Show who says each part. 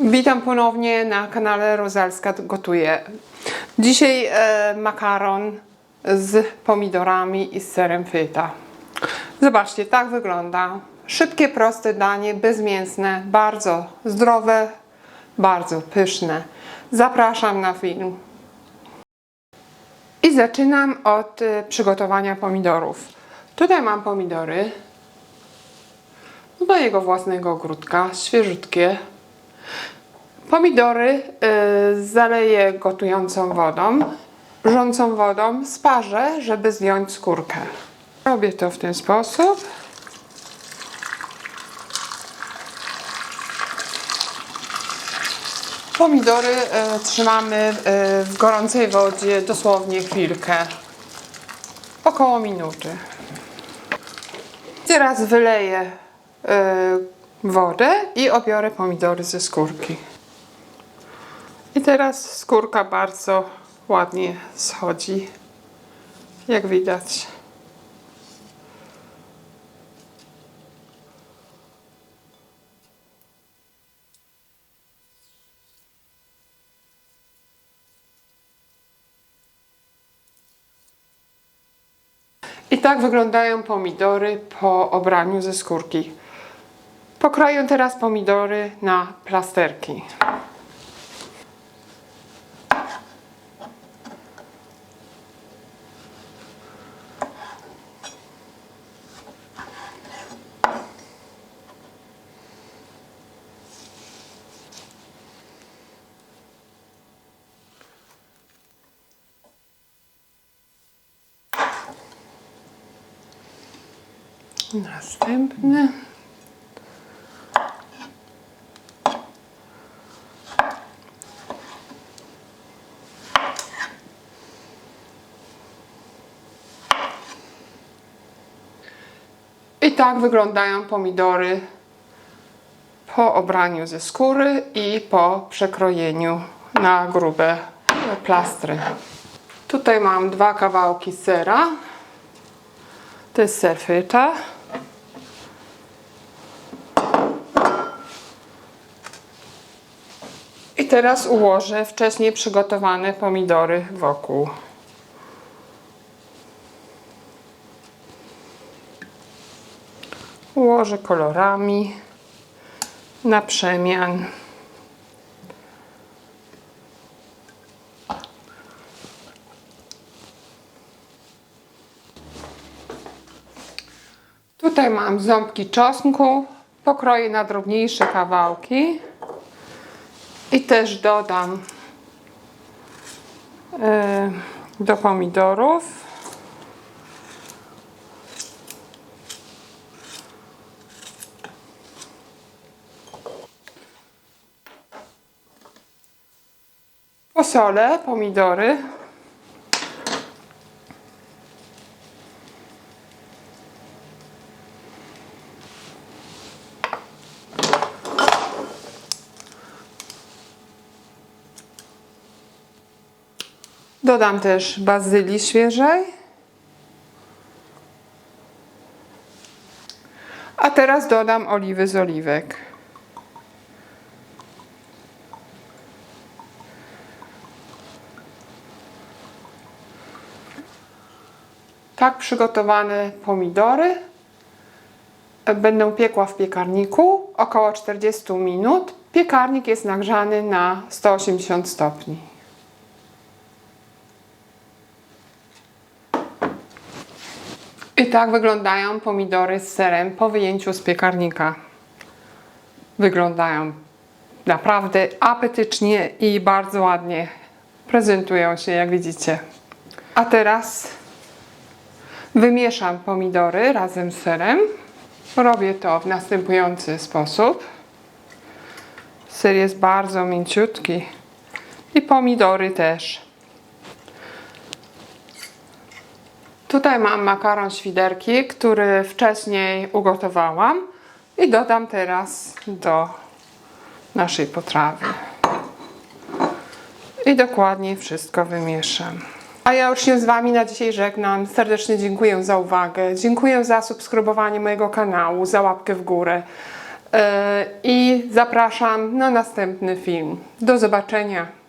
Speaker 1: Witam ponownie na kanale Rozalska Gotuje. Dzisiaj e, makaron z pomidorami i z serem feta. Zobaczcie, tak wygląda. Szybkie, proste danie, bezmięsne, bardzo zdrowe, bardzo pyszne. Zapraszam na film. I zaczynam od e, przygotowania pomidorów. Tutaj mam pomidory z mojego własnego ogródka, świeżutkie. Pomidory y, zaleję gotującą wodą, wrzącą wodą, sparzę, żeby zdjąć skórkę. Robię to w ten sposób. Pomidory y, trzymamy y, w gorącej wodzie dosłownie chwilkę, około minuty. Teraz wyleję wodę i obiorę pomidory ze skórki. I teraz skórka bardzo ładnie schodzi, jak widać. I tak wyglądają pomidory po obraniu ze skórki. Pokroję teraz pomidory na plasterki. Następny. I tak wyglądają pomidory po obraniu ze skóry i po przekrojeniu na grube plastry. Tutaj mam dwa kawałki sera. To jest ser feta. I teraz ułożę wcześniej przygotowane pomidory wokół. Ułożę kolorami na przemian. Tutaj mam ząbki czosnku, pokroję na drobniejsze kawałki i też dodam e, do pomidorów. Posolę pomidory. Dodam też bazylii świeżej. A teraz dodam oliwy z oliwek. Tak przygotowane pomidory będę piekła w piekarniku około 40 minut. Piekarnik jest nagrzany na 180 stopni. I tak wyglądają pomidory z serem po wyjęciu z piekarnika. Wyglądają naprawdę apetycznie i bardzo ładnie prezentują się, jak widzicie. A teraz wymieszam pomidory razem z serem. Robię to w następujący sposób. Ser jest bardzo mięciutki i pomidory też. Tutaj mam makaron świderki, który wcześniej ugotowałam i dodam teraz do naszej potrawy. I dokładnie wszystko wymieszam. A ja już się z Wami na dzisiaj żegnam. Serdecznie dziękuję za uwagę. Dziękuję za subskrybowanie mojego kanału, za łapkę w górę. E, I zapraszam na następny film. Do zobaczenia.